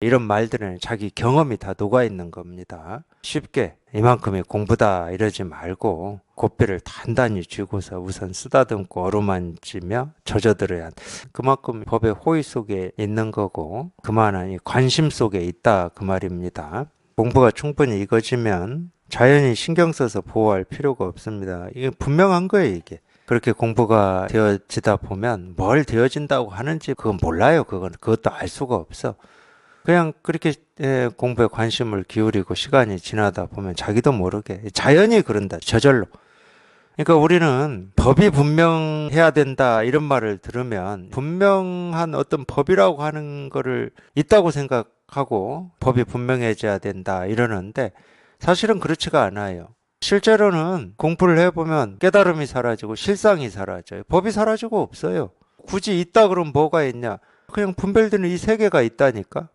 이런 말들은 자기 경험이 다 녹아 있는 겁니다. 쉽게 이만큼이 공부다 이러지 말고 고삐를 단단히 쥐고서 우선 쓰다듬고 어루만지며 젖어들어야. 그만큼 법의 호의 속에 있는 거고 그만한 이 관심 속에 있다 그 말입니다. 공부가 충분히 익어지면 자연히 신경 써서 보호할 필요가 없습니다. 이게 분명한 거예요, 이게. 그렇게 공부가 되어지다 보면 뭘 되어진다고 하는지 그건 몰라요. 그건 그것도 알 수가 없어. 그냥 그렇게 예, 공부에 관심을 기울이고 시간이 지나다 보면 자기도 모르게 자연히 그런다. 저절로. 그러니까 우리는 법이 분명해야 된다 이런 말을 들으면 분명한 어떤 법이라고 하는 거를 있다고 생각하고 법이 분명해져야 된다 이러는데 사실은 그렇지가 않아요. 실제로는 공부를 해보면 깨달음이 사라지고 실상이 사라져요. 법이 사라지고 없어요. 굳이 있다 그러면 뭐가 있냐? 그냥 분별되는 이 세계가 있다니까.